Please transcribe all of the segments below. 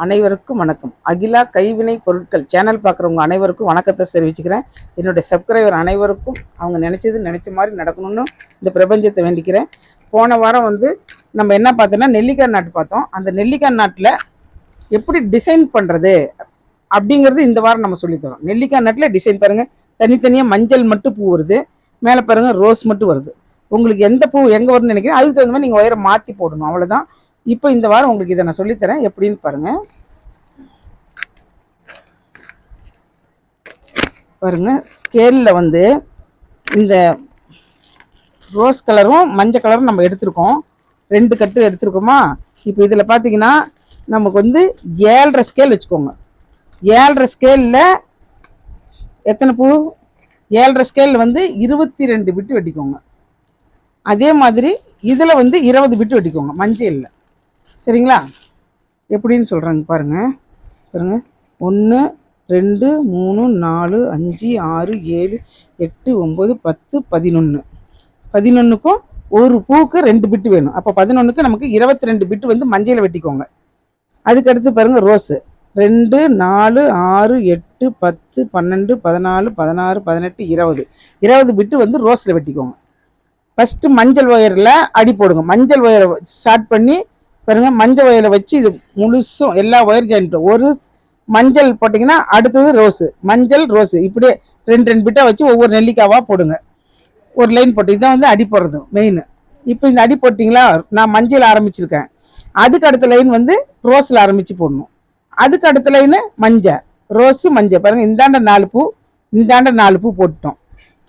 அனைவருக்கும் வணக்கம். அகிலா கைவினை பொருட்கள் சேனல் பார்க்குறவங்க அனைவருக்கும் வணக்கத்தை தெரிவிச்சுக்கிறேன். என்னுடைய சப்ஸ்கிரைபர் அனைவருக்கும் அவங்க நினச்சது நினச்ச மாதிரி நடக்கணும்னு இந்த பிரபஞ்சத்தை வேண்டிக்கிறேன். போன வாரம் வந்து நம்ம என்ன பார்த்தோன்னா நெல்லிக்காய் நாட்டு பார்த்தோம். அந்த நெல்லிக்காய் நாட்டில் எப்படி டிசைன் பண்ணுறது அப்படிங்கிறது இந்த வாரம் நம்ம சொல்லித்தரோம் நெல்லிக்காய் நாட்டில் டிசைன் பாருங்கள் தனித்தனியாக மஞ்சள் மட்டும் பூ வருது. மேலே பாருங்கள் ரோஸ் மட்டும் வருது. உங்களுக்கு எந்த பூ எங்கே வரும்னு நினைக்கிறேன் அதுக்கு தகுந்த மாதிரி நீங்கள் ஒயரை மாற்றி போடணும். அவ்வளோதான் இப்போ இந்த வாரம் உங்களுக்கு இதை நான் சொல்லித்தரேன். எப்படின்னு பாருங்கள் பாருங்கள் ஸ்கேலில் வந்து இந்த ரோஸ் கலரும் மஞ்சள் கலரும் நம்ம எடுத்திருக்கோம். ரெண்டு கட்டு எடுத்திருக்கோமா? இப்போ இதில் பார்த்தீங்கன்னா நமக்கு வந்து ஏழரை ஸ்கேல் வச்சுக்கோங்க. ஏழரை ஸ்கேலில் எத்தனை பூ? ஏழரை ஸ்கேலில் வந்து இருபத்தி ரெண்டு பிட்டு வெட்டிக்கோங்க. அதே மாதிரி இதில் வந்து இருபது பிட்டு வெட்டிக்கோங்க மஞ்சளில். சரிங்களா? எப்படின்னு சொல்கிறாங்க பாருங்கள் பாருங்கள் ஒன்று ரெண்டு மூணு நாலு அஞ்சு ஆறு ஏழு எட்டு ஒம்பது பத்து பதினொன்று பதினொன்றுக்கும் ஒரு பூவுக்கு ரெண்டு பிட்டு வேணும். அப்போ பதினொன்றுக்கு நமக்கு இருபத்தி ரெண்டு பிட்டு வந்து மஞ்சளை வெட்டிக்கோங்க. அதுக்கடுத்து பாருங்கள் ரோஸு. ரெண்டு நாலு ஆறு எட்டு பத்து பன்னெண்டு பதினாலு பதினாறு பதினெட்டு இருபது. இருபது பிட்டு வந்து ரோஸில் வெட்டிக்கோங்க. ஃபஸ்ட்டு மஞ்சள் ஒயரில் அடி போடுங்க. மஞ்சள் ஒயரை ஸ்டார்ட் பண்ணி பாருங்க மஞ்சள் ஒயரை வச்சு இது முழுசும் எல்லா ஒயர் ஜாயிண்ட்டும் ஒரு மஞ்சள் போட்டிங்கன்னா அடுத்தது ரோஸு. மஞ்சள் ரோஸு. இப்படியே ரெண்டு ரெண்டு பிட்டாக வச்சு ஒவ்வொரு நெல்லிக்காவாக போடுங்க. ஒரு லைன் போட்டு. தான் வந்து அடி போடுறது மெயின் இப்போ இந்த அடி போட்டிங்களா? நான் மஞ்சள் ஆரம்பிச்சிருக்கேன். அதுக்கு அடுத்த லைன் வந்து ரோஸில் ஆரம்பித்து போடணும். அதுக்கு அடுத்த லைனு மஞ்சள் ரோஸு மஞ்சள் பாருங்கள் இந்தாண்ட நாலு பூ இந்தாண்ட நாலு பூ போட்டுட்டோம்.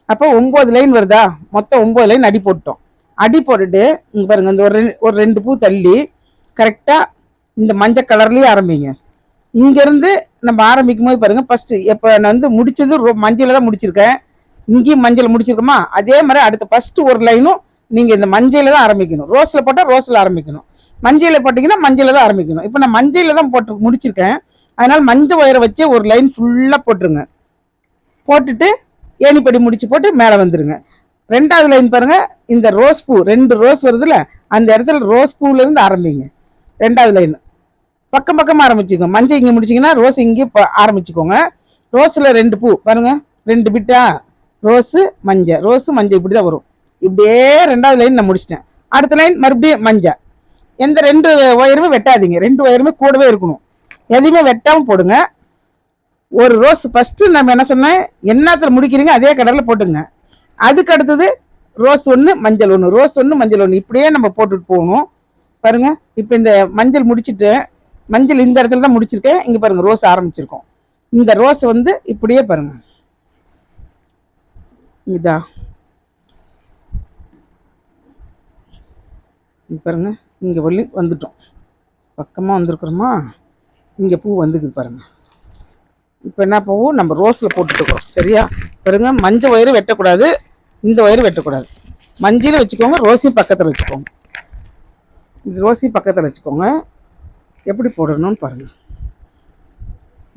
அப்போ ஒம்பது லைன் வருதா? மொத்தம் ஒம்பது லைன் அடி போட்டோம் அடி போட்டுட்டு இங்கே பாருங்க இந்த ஒரு ரெண்டு ஒரு ரெண்டு பூ தள்ளி கரெக்டாக இந்த மஞ்சள் கலர்லேயே ஆரம்பிங்க. இங்கேருந்து நம்ம ஆரம்பிக்கும் போது பாருங்கள் ஃபஸ்ட்டு இப்போ நான் வந்து முடிச்சது ரொ மஞ்சளில் தான் முடிச்சிருக்கேன். இங்கேயும் மஞ்சள் முடிச்சிருக்கோமா? அதே மாதிரி அடுத்த ஃபஸ்ட்டு ஒரு லைனும் நீங்கள் இந்த மஞ்சளில் தான் ஆரம்பிக்கணும். ரோஸில் போட்டால் ரோஸில் ஆரம்பிக்கணும். மஞ்சளில் போட்டிங்கன்னா மஞ்சளில் தான் ஆரம்பிக்கணும். இப்போ நான் மஞ்சளில் தான் போட்டு முடிச்சிருக்கேன். அதனால் மஞ்சள் ஒயரை வச்சு ஒரு லைன் ஃபுல்லாக போட்டுருங்க. போட்டுட்டு ஏணிப்படி முடிச்சு போட்டு மேலே வந்துடுங்க ரெண்டாவது லைன் பாருங்கள் இந்த ரோஸ் பூ ரெண்டு ரோஸ் வருதுல்ல அந்த இடத்துல ரோஸ் பூவிலேருந்து ஆரம்பிங்க. ரெண்டாவது லைன் பக்கம் பக்கமாக ஆரம்பிச்சுக்கோங்க. மஞ்சள் இங்கே முடிச்சிங்கன்னா ரோஸ் இங்கே ஆரம்பிச்சுக்கோங்க. ரோஸில் ரெண்டு பூ. பாருங்கள் ரெண்டு பிட்டா? ரோஸு மஞ்சள். ரோஸு மஞ்சள். இப்படி தான் வரும். இப்படியே ரெண்டாவது லைன் நான் முடிச்சிட்டேன். அடுத்த லைன் மறுபடியும் மஞ்சள். எந்த ரெண்டு ஒயருமே வெட்டாதீங்க. ரெண்டு ஒயருமே கூடவே இருக்கணும். எதையுமே வெட்டாமல் போடுங்க. ஒரு ரோஸ் ஃபஸ்ட்டு நம்ம என்ன சொன்னேன்? என்னத்தில் முடிக்கிறீங்க அதே கடலில் போட்டுங்க. அதுக்கு அடுத்தது ரோஸ் ஒன்று மஞ்சள் ஒன்று ரோஸ் ஒன்று மஞ்சள் ஒன்று இப்படியே நம்ம போட்டுட்டு போகணும். பாருங்க இப்போ இந்த மஞ்சள் முடிச்சுட்டு மஞ்சள் இந்த இடத்துல தான் முடிச்சிருக்கேன். இங்கே பாருங்க ரோஸ் ஆரம்பிச்சிருக்கோம். இந்த ரோஸ் வந்து இப்படியே பாருங்க. இதா. பாருங்க இங்கே வள்ளி வந்துட்டோம். பக்கமாக வந்திருக்கிறோமா? இங்கே பூ வந்துக்குது பாருங்கள் இப்போ என்ன பூவும் நம்ம ரோஸில் போட்டுட்டுருக்குறோம் சரியா? பாருங்க மஞ்சள் ஒயரு வெட்டக்கூடாது. இந்த ஒயரு வெட்டக்கூடாது. மஞ்சளும் வச்சுக்கோங்க ரோஸையும் பக்கத்தில் வச்சுக்கோங்க. இது ரோஸையும் பக்கத்தில் வச்சுக்கோங்க. எப்படி போடணும்னு பாருங்கள்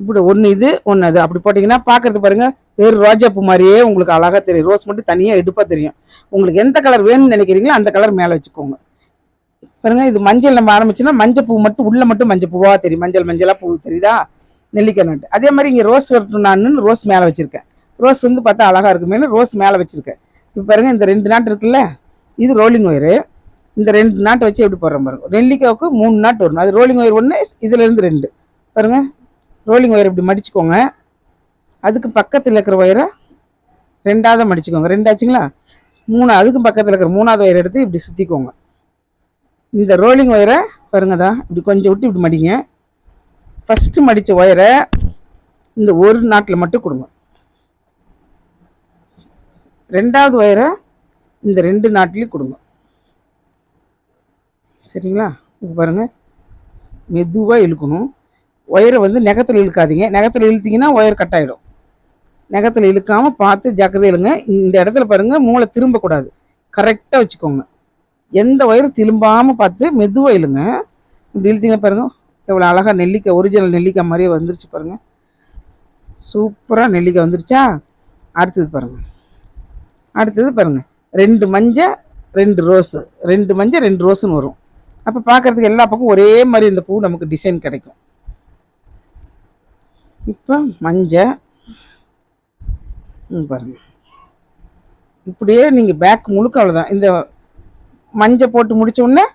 இப்படி ஒன்று இது ஒன்று அது. அப்படி போட்டிங்கன்னா பார்க்கறது பாருங்க வேறு ரோஜா பூ மாதிரியே உங்களுக்கு அழகாக தெரியும். ரோஸ் மட்டும் தனியாக எடுப்பாக தெரியும். உங்களுக்கு எந்த கலர் வேணும்னு நினைக்கிறீங்களோ அந்த கலர் மேலே வச்சுக்கோங்க. பாருங்கள் இது மஞ்சள் நம்ம ஆரம்பிச்சுன்னா மஞ்சள் பூ மட்டும் உள்ளே மட்டும் மஞ்சள் பூவாக தெரியும். மஞ்சள் மஞ்சளாக பூ தெரியுதா? நெல்லிக்காய் நட்டு. அதே மாதிரி இங்கே ரோஸ் வரட்டும் நான் ரோஸ் மேலே வச்சுருக்கேன். ரோஸ் வந்து பார்த்தா அழகாக இருக்குமேனு ரோஸ் மேலே வச்சுருக்கேன். இப்போ பாருங்கள் இந்த ரெண்டு நாட்டு இருக்குல்ல இது ரோலிங் ஒயரு. இந்த ரெண்டு நாட்டை வச்சு எப்படி போடுற பாருங்க. நெல்லிக்காவுக்கு மூணு நாட்டு வரணும். அது ரோலிங் ஒயர் ஒன்று இதுலேருந்து ரெண்டு. பாருங்க. ரோலிங் ஒயர் இப்படி மடிச்சுக்கோங்க. அதுக்கு பக்கத்தில் இருக்கிற ஒயரை ரெண்டாவது மடிச்சுக்கோங்க. ரெண்டாச்சுங்களா மூணு அதுக்கும் பக்கத்தில் இருக்கிற மூணாவது ஒயர் எடுத்து இப்படி சுற்றிக்கோங்க இந்த ரோலிங் ஒயரை பாருங்கதா இப்படி கொஞ்சம் விட்டு இப்படி மடிங்க. ஃபஸ்ட்டு மடித்த ஒயரை இந்த ஒரு நாட்டில் மட்டும் கொடுங்க. ரெண்டாவது ஒயரை இந்த ரெண்டு நாட்டிலையும் கொடுங்க. சரிங்களா? இப்போ பாருங்கள் மெதுவாக இழுக்கணும். ஒயரை வந்து நெகத்தில் இழுக்காதீங்க. நெகத்தில் இழுத்திங்கன்னா ஒயர் கட் ஆகிடும் நெகத்தில் இழுக்காமல் பார்த்து ஜாக்கிரதை இழுங்க இந்த இடத்துல பாருங்கள் மூளை திரும்பக்கூடாது. கரெக்டாக வச்சுக்கோங்க. எந்த ஒயரும் திரும்பாமல் பார்த்து மெதுவாக இழுங்க. இப்படி இழுத்திங்கன்னா பாருங்கள் எவ்வளோ அழகாக நெல்லிக்காய் ஒரிஜினல் நெல்லிக்காய் மாதிரியே வந்துருச்சு பாருங்கள் சூப்பராக நெல்லிக்காய் வந்துருச்சா? அடுத்தது பாருங்கள் அடுத்தது பாருங்கள் ரெண்டு மஞ்சள் ரெண்டு ரோஸு ரெண்டு மஞ்சள் ரெண்டு ரோஸுன்னு வரும். அப்போ பார்க்குறதுக்கு எல்லா பக்கம் ஒரே மாதிரி இந்த பூ நமக்கு டிசைன் கிடைக்கும். இப்போ மஞ்சள் ம், பாருங்க. இப்படியே நீங்கள் பேக் முழுக்க அவ்வளோதான் இந்த மஞ்சள் போட்டு முடித்த உடனே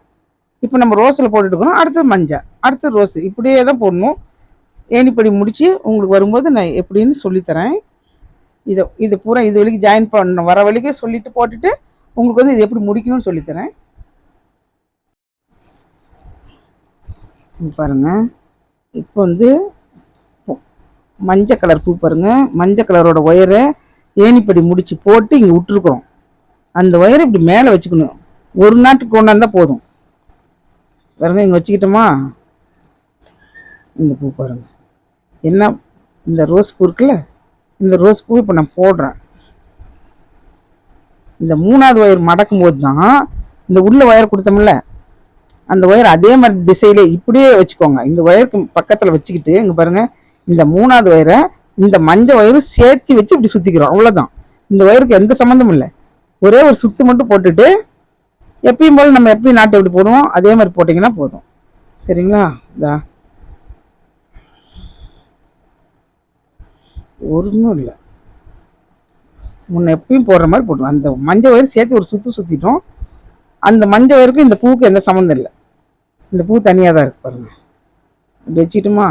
இப்போ நம்ம ரோஸில் போட்டுட்டுக்கிறோம் அடுத்தது மஞ்சள் அடுத்தது ரோஸ் இப்படியே தான் போடணும். ஏணிப்படி முடித்து உங்களுக்கு வரும்போது நான் எப்படின்னு சொல்லித்தரேன். இதை இது பூரா இது வரைக்கும் ஜாயின் பண்ண வர வரைக்கும் சொல்லிவிட்டு போட்டுட்டு உங்களுக்கு வந்து இது எப்படி முடிக்கணும்னு சொல்லித்தரேன். பாருங்கள் பாருங்க. இப்போ வந்து மஞ்சள் கலர் பூ பாருங்க. மஞ்சள் கலரோட ஒயரை ஏணிப்படி முடித்து போட்டு இங்கே விட்டுருக்குறோம். அந்த ஒயரை இப்படி மேலே வச்சுக்கணும். ஒரு நாட்டுக்கு கொண்டாந்தா போதும். பாருங்க இங்கே வச்சுக்கிட்டோமா? இந்த பூ பாருங்க. என்ன இந்த ரோஸ் பூ இருக்குல்ல? இந்த ரோஸ் பூ இப்போ நான் போடுறேன். இந்த மூணாவது ஒயர் மடக்கும் போது தான் இந்த உள்ள ஒயர் கொடுத்தோம்ல? அந்த ஒயர் அதே மாதிரி திசையிலே இப்படியே வச்சுக்கோங்க. இந்த ஒயருக்கு பக்கத்தில் வச்சுக்கிட்டு இங்கே பாருங்கள் இந்த மூணாவது ஒயரை இந்த மஞ்சள் ஒயரு சேர்த்து வச்சு இப்படி சுற்றிக்கிறோம் அவ்வளோதான் இந்த ஒயருக்கு எந்த சம்மந்தமும் இல்லை. ஒரே ஒரு சுத்து மட்டும் போட்டுட்டு எப்பயும் போல் நம்ம எப்பயும் நாட்டு எப்படி போடுவோம். அதே மாதிரி போட்டிங்கன்னா போதும். சரிங்களா? இதா. ஒன்றும் இல்லை. முன்ன எப்பயும் போடுற மாதிரி போட்டுருவோம். அந்த மஞ்சள் ஒயர் சேர்த்து ஒரு சுற்று சுற்றிட்டோம் அந்த மஞ்சள் ஒயருக்கும் இந்த பூவுக்கு எந்த சம்மந்தம் இல்லை. இந்த பூ தனியாக தான் இருக்கு பாருங்க. அப்படி வச்சுட்டுமா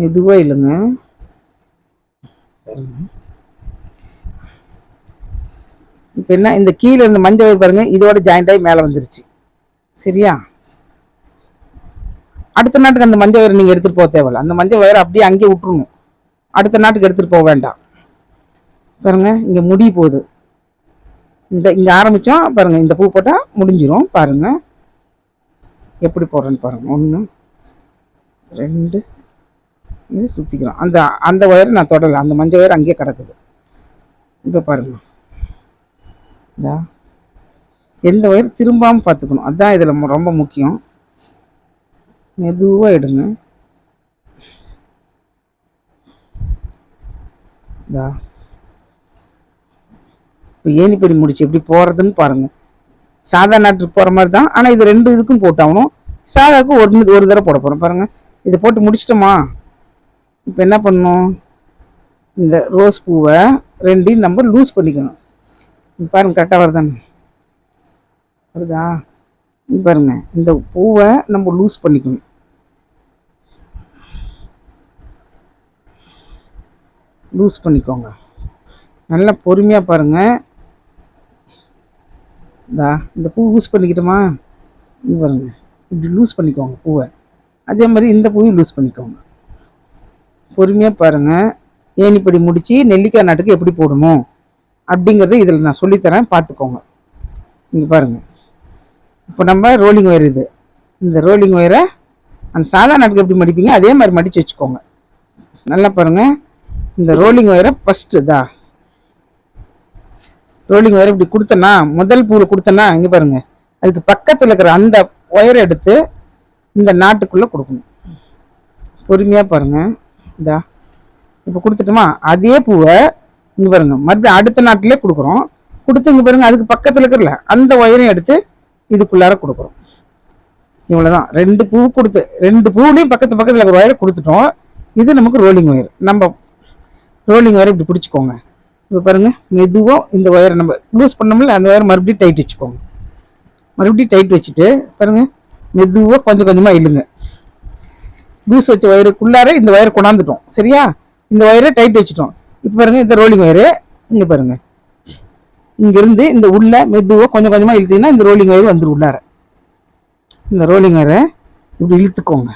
மெதுவாக இல்லைங்க. இப்போ என்ன இந்த கீழே இருந்த மஞ்சள் ஒயர் பாருங்கள் இதோட ஜாயிண்ட் ஆகி மேலே வந்துருச்சு. சரியா? அடுத்த நாட்டுக்கு அந்த மஞ்சள் வயிறு நீங்கள் எடுத்துகிட்டு போக தேவையில்ல. அந்த மஞ்சள் வயிறு அப்படியே அங்கேயே விட்ருணும் அடுத்த நாட்டுக்கு எடுத்துகிட்டு போக வேண்டாம். பாருங்க இங்கே முடி போகுது. இந்த இங்கே ஆரம்பித்தோம் பாருங்கள் இந்த பூ போட்டால் முடிஞ்சிடும் பாருங்க. எப்படி போடுறேன்னு பாருங்கள் ஒன்று ரெண்டு இது சுற்றிக்கிறோம் அந்த அந்த ஒயர் நான் தொடலை. அந்த மஞ்சள் ஒயர் அங்கேயே கிடக்குது. இப்போ பாருங்க. இதா எந்த ஒயர் திரும்பாமல் பார்த்துக்கணும். அதுதான் இதில் ரொம்ப முக்கியம். மெதுவாக எடுங்க. இதா இப்போ ஏணிப்படி முடிச்சு எப்படி போகிறதுன்னு பாருங்கள் சாதா நாட்டுக்கு போகிற மாதிரி தான். ஆனால் இது ரெண்டு இதுக்கும் போட்டாகணும். சாதாவுக்கு ஒரு ஒரு தடவை போட போகிறோம் பாருங்கள் இதை போட்டு முடிச்சிட்டோமா? இப்போ என்ன பண்ணணும்? இந்த ரோஸ் பூவை ரெண்டையும் நம்ம லூஸ் பண்ணிக்கணும். பாருங்கள் கரெக்டாக வருதானே? வருதா? பாருங்க. இந்த பூவை நம்ம லூஸ் பண்ணிக்கணும். லூஸ் பண்ணிக்கோங்க. நல்லா பொறுமையாக பாருங்கள் இந்தா இந்த பூ லூஸ் பண்ணிக்கிட்டோமா? இங்க பாருங்க. இப்படி லூஸ் பண்ணிக்கோங்க பூவை. அதே மாதிரி இந்த பூவையும் லூஸ் பண்ணிக்கோங்க. பொறுமையாக பாருங்கள் ஏணிப்படி முடித்து நெல்லிக்காய் நாட்டுக்கு எப்படி போடணும் அப்படிங்கிறத இதில் நான் சொல்லித்தரேன். பார்த்துக்கோங்க. இங்கே பாருங்கள் இப்போ நம்ம ரோலிங் ஒயர் இது. இந்த ரோலிங் ஒயரை அந்த சாதா நாட்டுக்கு எப்படி மடிப்பீங்க அதே மாதிரி மடித்து வச்சுக்கோங்க. நல்லா பாருங்க. இந்த ரோலிங் ஒயரை ஃபஸ்ட்டு தான் ரோலிங் ஒயர் இப்படி கொடுத்தனா முதல் பூவில் கொடுத்தனா இங்கே பாருங்க. அதுக்கு பக்கத்தில் இருக்கிற அந்த ஒயரை எடுத்து இந்த நாட்டுக்குள்ளே கொடுக்கணும். பொறுமையாக பாருங்கள் இதா இப்போ கொடுத்துட்டோமா? அதே பூவை இங்கே பாருங்கள் மறுபடியும் அடுத்த நாட்டிலே கொடுக்குறோம். கொடுத்து இங்கே பாருங்கள் அதுக்கு பக்கத்தில் இருக்கிறல அந்த ஒயரையும் எடுத்து இதுக்குள்ளார கொடுக்குறோம். இவ்வளோதான் ரெண்டு பூ கொடுத்து ரெண்டு பூலையும் பக்கத்து பக்கத்தில் இருக்கிற ஒயரை கொடுத்துட்டோம். இது நமக்கு ரோலிங் ஒயர் நம்ம ரோலிங் ஒயர் இப்படி பிடிச்சிக்கோங்க. இப்போ பாருங்கள் மெதுவாக இந்த ஒயரை நம்ம லூஸ் பண்ணோம்ல அந்த ஒயரை மறுபடியும் டைட் வச்சுக்கோங்க. மறுபடியும் டைட் வச்சுட்டு பாருங்கள் மெதுவாக கொஞ்சம் கொஞ்சமாக இழுங்க. லூஸ் வச்ச ஒயருக்குள்ளார இந்த ஒயரை கொண்டாந்துட்டோம். சரியா? இந்த ஒயரை டைட் வச்சுட்டோம். இப்போ பாருங்க இந்த ரோலிங் ஒயரு இங்கே பாருங்கள் இங்கேருந்து இந்த உள்ள மெதுவாக கொஞ்சம் கொஞ்சமாக இழுத்தீங்கன்னா இந்த ரோலிங் ஒயர் வந்துடும் உள்ளார. இந்த ரோலிங் ஒயரை இப்படி இழுத்துக்கோங்க.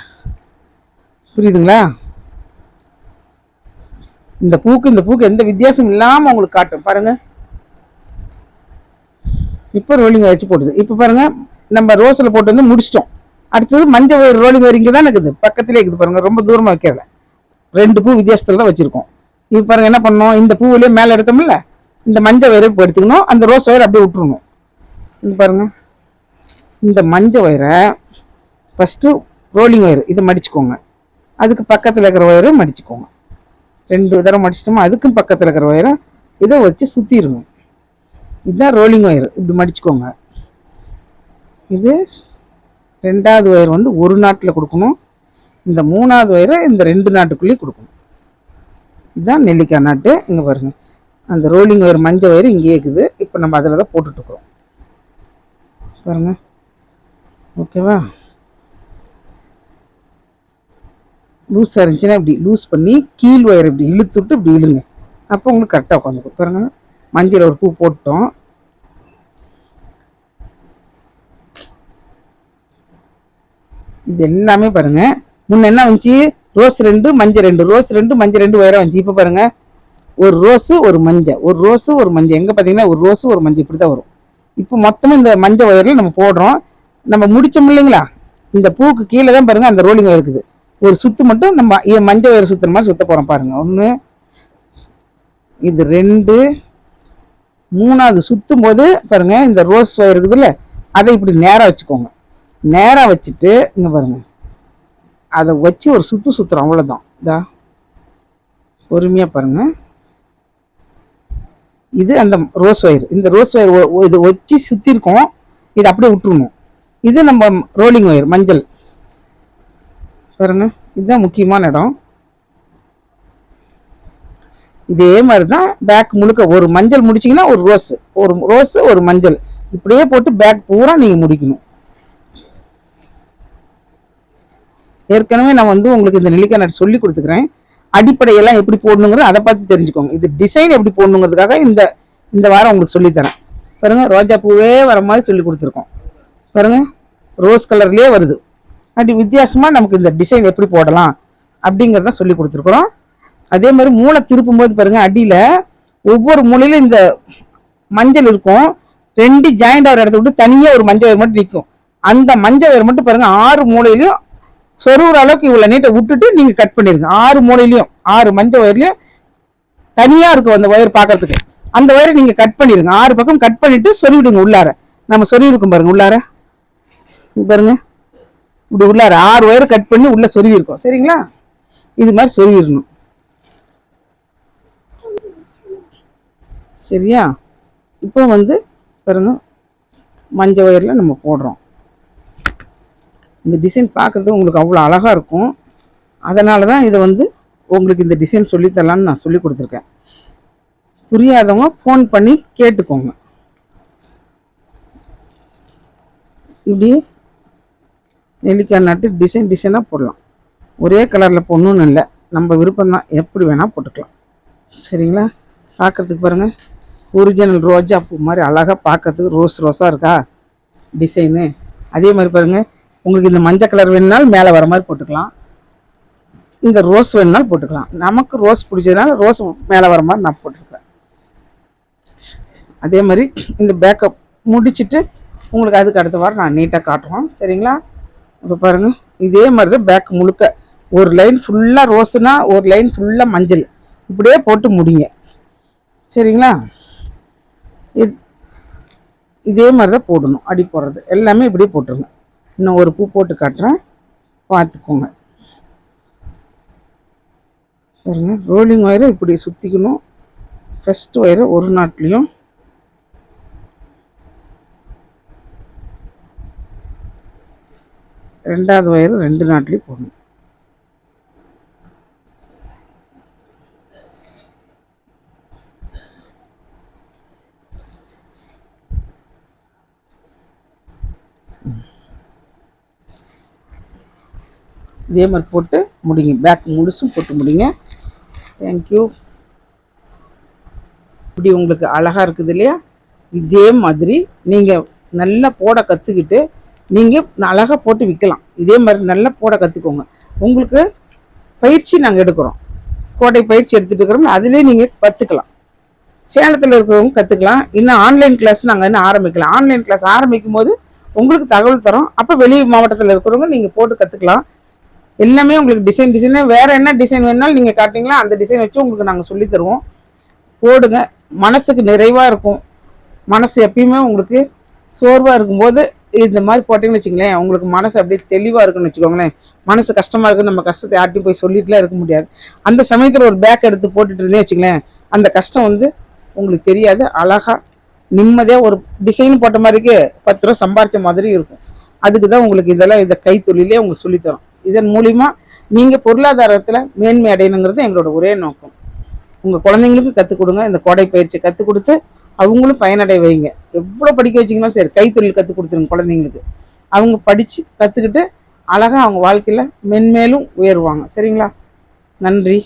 புரியுதுங்களா? இந்த பூக்கு இந்த பூக்கு எந்த வித்தியாசம் இல்லாமல் உங்களுக்கு காட்டும். பாருங்க. இப்போ ரோலிங் வச்சு போட்டுது. இப்போ பாருங்க நம்ம ரோஸில் போட்டு வந்து முடிச்சிட்டோம். அடுத்தது மஞ்சள் வயிறு ரோலிங் ஒயர் இங்கே தான் இருக்குது. பக்கத்துலேயே இருக்குது பாருங்க ரொம்ப தூரமாக வைக்கிறத ரெண்டு பூ வித்தியாசத்தில் தான் வச்சுருக்கோம். இப்போ பாருங்க என்ன பண்ணோம் இந்த பூவிலே மேலே எடுத்தோம்ல இந்த மஞ்சள் ஒயரை இப்போ எடுத்துக்கணும். அந்த ரோஸ் வயிறு அப்படியே விட்டுருணும் இது பாருங்க. இந்த மஞ்சள் ஒயரை ஃபஸ்ட்டு ரோலிங் வயிறு இதை மடிச்சுக்கோங்க. அதுக்கு பக்கத்தில் இருக்கிற ஒயரை மடிச்சுக்கோங்க. ரெண்டு தடவை மடிச்சிட்டோமா அதுக்கும் பக்கத்தில் இருக்கிற ஒயரை இதை வச்சு சுற்றிடுங்க இதுதான் ரோலிங் ஒயர் இப்படி மடிச்சுக்கோங்க. இது ரெண்டாவது ஒயர் வந்து ஒரு நாட்டில் கொடுக்கணும். இந்த மூணாவது ஒயரை இந்த ரெண்டு நாட்டுக்குள்ளேயும் கொடுக்கணும். இதுதான் நெல்லிக்காய் நாட்டு. இங்கே பாருங்க. அந்த ரோலிங் ஒயர் மஞ்சள் ஒயர் இங்கே இருக்குது. இப்போ நம்ம அதில் தான் போட்டுட்ருக்குறோம் பாருங்க. ஓகேவா லூஸாக இருந்துச்சுன்னா இப்படி லூஸ் பண்ணி கீழ் ஒயர் இப்படி இழுத்துட்டு இப்படி இழுங்க. அப்போ உங்களுக்கு கரெக்டாக உட்காந்துக்கும். பாருங்க மஞ்சள் ஒரு பூ போட்டோம். இது எல்லாமே பாருங்க. முன்ன என்ன வந்துச்சு? ரோஸ் ரெண்டு மஞ்சள் ரெண்டு. ரோஸ் ரெண்டு மஞ்சள் ரெண்டு ஒயரம் வந்துச்சு. இப்போ பாருங்க ஒரு ரோஸு ஒரு மஞ்சள். ஒரு ரோஸு ஒரு மஞ்சள். எங்கே பார்த்தீங்கன்னா ஒரு ரோஸு ஒரு மஞ்சள் இப்படி தான் வரும். இப்போ மொத்தமாக இந்த மஞ்சள் ஒயரில் நம்ம போடுறோம். நம்ம முடிச்சோம் இல்லைங்களா? இந்த பூக்கு கீழே தான் பாருங்கள் அந்த ரோலிங் இருக்குது. ஒரு சுத்து மட்டும் நம்ம மஞ்சள் வயிறு சுத்துற மாதிரி சுத்த போகிறோம் பாருங்க. ஒன்று இது ரெண்டு மூணாவது சுத்தும் போது பாருங்க இந்த ரோஸ் ஒயர் இருக்குதுல்ல அதை இப்படி நேராக வச்சுக்கோங்க. நேராக வச்சுட்டு இங்கே பாருங்க. அதை வச்சு ஒரு சுத்து சுத்துறோம் அவ்வளோதான் இதா பொறுமையாக பாருங்க. இது அந்த ரோஸ் ஒயர் இந்த ரோஸ் ஒயர் இது வச்சு சுற்றிருக்கோம் இது அப்படியே விட்டுருணும் இது நம்ம ரோலிங் ஒயர் மஞ்சள். பாருங்க இதுதான் முக்கியமான இடம். இதே மாதிரி தான் பேக் முழுக்க ஒரு மஞ்சள் முடிச்சிங்கன்னா ஒரு ரோஸ் ஒரு ரோஸ் ஒரு மஞ்சள். இப்படியே போட்டு பேக் பூரா நீங்கள் முடிக்கணும். ஏற்கனவே நான் வந்து உங்களுக்கு இந்த நெல்லிக்காய் நட்டு சொல்லி கொடுத்துக்கிறேன். அடிப்படையெல்லாம் எப்படி போடணுங்கிறது அதை பார்த்து தெரிஞ்சுக்கோங்க. இது டிசைன் எப்படி போடணுங்கிறதுக்காக இந்த இந்த வாரம் உங்களுக்கு சொல்லித்தரேன். பாருங்கள் ரோஜா பூவே வர மாதிரி சொல்லி கொடுத்துருக்கோம். பாருங்கள் ரோஸ் கலர்லேயே வருது. அப்படி வித்தியாசமாக நமக்கு இந்த டிசைன் எப்படி போடலாம் அப்படிங்கிறத சொல்லி கொடுத்துருக்குறோம். அதே மாதிரி மூளை திருப்பும் போது பாருங்கள் அடியில் ஒவ்வொரு மூலையிலும் இந்த மஞ்சள் இருக்கும். ரெண்டு ஜாயிண்ட் ஆகிற இடத்த விட்டு தனியாக ஒரு மஞ்சள் வயர் மட்டும் நிற்கும் அந்த மஞ்சள் வயர் மட்டும் பாருங்கள் ஆறு மூலையிலையும் சொருகிற அளவுக்கு இவ்வளோ நீட்டை விட்டுட்டு நீங்கள் கட் பண்ணிடுங்க ஆறு மூலையிலையும் ஆறு மஞ்சள் ஒயர்லையும் தனியாக இருக்கும் அந்த ஒயர் பார்க்கறதுக்கு. அந்த ஒயரை நீங்கள் கட் பண்ணிடுங்க ஆறு பக்கம் கட் பண்ணிவிட்டு சொல்லிவிடுங்க உள்ளார. நம்ம சொல்லியிருக்கோம் பாருங்கள் உள்ளார. பாருங்கள் இப்படி உள்ளார ஆறு ஒயர் கட் பண்ணி உள்ளே சொருவிருக்கோம் சரிங்களா? இது மாதிரி சொருவிடணும் சரியா? இப்போ வந்து பிறகு மஞ்சள் ஒயரில் நம்ம போடுறோம். இந்த டிசைன் பார்க்குறது உங்களுக்கு அவ்வளோ அழகாக இருக்கும். அதனால தான் இதை வந்து உங்களுக்கு இந்த டிசைன் சொல்லித்தரலான்னு நான் சொல்லி கொடுத்துருக்கேன். புரியாதவங்க ஃபோன் பண்ணி கேட்டுக்கோங்க. இப்படி நெல்லிக்காய் நட்டு டிசைன் டிசைனாக போடலாம். ஒரே கலரில் போடணும்னு இல்லை. நம்ம விருப்பம் தான் எப்படி வேணால் போட்டுக்கலாம். சரிங்களா? பார்க்கறதுக்கு பாருங்கள் ஒரிஜினல் ரோஜா பூ மாதிரி அழகாக பார்க்கறதுக்கு ரோஸ் ரோஸாக இருக்கா? டிசைனு அதே மாதிரி பாருங்கள் உங்களுக்கு இந்த மஞ்சள் கலர் வேணுனாலும் மேலே வர மாதிரி போட்டுக்கலாம். இந்த ரோஸ் வேணுனாலும் போட்டுக்கலாம். நமக்கு ரோஸ் பிடிச்சதுனால ரோஸ் மேலே வர மாதிரி நான் போட்டிருக்கேன். அதே மாதிரி இந்த பேக்கப் முடிச்சிட்டு உங்களுக்கு அதுக்கு அடுத்த வாரம் நான் நீட்டாக காட்டுவோம் சரிங்களா? இப்போ பாருங்கள் இதே மாதிரி தான் பேக் முழுக்க. ஒரு லைன் ஃபுல்லாக ரோஸுனா ஒரு லைன் ஃபுல்லாக மஞ்சள். இப்படியே போட்டு முடிங்க. சரிங்களா? இது இதே மாதிரி தான் போடணும். அடி போடுறது. எல்லாமே இப்படியே போட்டுருங்க. இன்னும் ஒரு பூ போட்டு காட்டுறேன். பார்த்துக்கோங்க. பாருங்க. ரோலிங் ஒயரை இப்படி சுற்றிக்கணும் ஃபஸ்ட் ஒயரை ஒரு நாட்லேயும் ரெண்டாவது ஒயர் ரெண்டு நாட்லேயும் போடணும். இதே மாதிரி போட்டு முடிங்க. பேக் முழுசும் போட்டு முடிங்க. தேங்க்யூ இப்படி உங்களுக்கு அழகாக இருக்குது இல்லையா? இதே மாதிரி நீங்கள் நல்லா போட கற்றுக்கிட்டு நீங்கள் அழகாக போட்டு விற்கலாம் இதே மாதிரி நல்லா போட கற்றுக்கோங்க உங்களுக்கு பயிற்சி நாங்கள் எடுக்கிறோம். கோட்டை பயிற்சி எடுத்துகிட்டு இருக்கிறோம் அதிலே நீங்கள் கற்றுக்கலாம் சேலத்தில் இருக்கிறவங்க கற்றுக்கலாம் இன்னும் ஆன்லைன் கிளாஸ் நாங்கள் இன்னும் ஆரம்பிக்கலாம் ஆன்லைன் கிளாஸ் ஆரம்பிக்கும் போது உங்களுக்கு தகவல் தரோம். அப்போ வெளி மாவட்டத்தில் இருக்கிறவங்க நீங்கள் போட்டு கற்றுக்கலாம் எல்லாமே உங்களுக்கு டிசைன் டிசைனே வேறு என்ன டிசைன் வேணாலும் நீங்கள் காட்டிங்களா அந்த டிசைன் வச்சு உங்களுக்கு நாங்கள் சொல்லி தருவோம். போடுங்க. மனசுக்கு நிறைவாக இருக்கும். மனசு எப்பயுமே உங்களுக்கு சோர்வாக இருக்கும்போது இந்த மாதிரி போட்டிங்கன்னு வச்சுங்களேன் உங்களுக்கு மனசு அப்படியே தெளிவாக இருக்குன்னு வச்சுக்கோங்களேன். மனசு கஷ்டமாக இருக்குது நம்ம கஷ்டத்தை யார்ட்டையும் போய் சொல்லிட்டுலாம் இருக்க முடியாது. அந்த சமயத்தில் ஒரு பேக் எடுத்து போட்டுட்டு இருந்தே வச்சுங்களேன் அந்த கஷ்டம் வந்து உங்களுக்கு தெரியாது. அழகாக நிம்மதியாக ஒரு டிசைன் போட்ட மாதிரிக்கு பத்து ரூபா சம்பாரித்த மாதிரி இருக்கும். அதுக்கு தான் உங்களுக்கு இதெல்லாம் இந்த கைத்தொழிலே உங்களுக்கு சொல்லித்தரோம். இதன் மூலிமா நீங்கள் பொருளாதாரத்தில் மேன்மை அடையணுங்கிறது எங்களோட ஒரே நோக்கம். உங்கள் குழந்தைங்களுக்கு கற்றுக் கொடுங்க. இந்த கோடை பயிற்சி கற்றுக் கொடுத்து அவங்களும் பயனடைய வைங்க. எவ்வளோ படிக்க வச்சிங்கனாலும் சரி கைத்தொழில் கற்றுக் கொடுத்துருங்க குழந்தைங்களுக்கு. அவங்க படித்து கற்றுக்கிட்டு அழகாக அவங்க வாழ்க்கையில் மென்மேலும் உயருவாங்க. சரிங்களா? நன்றி.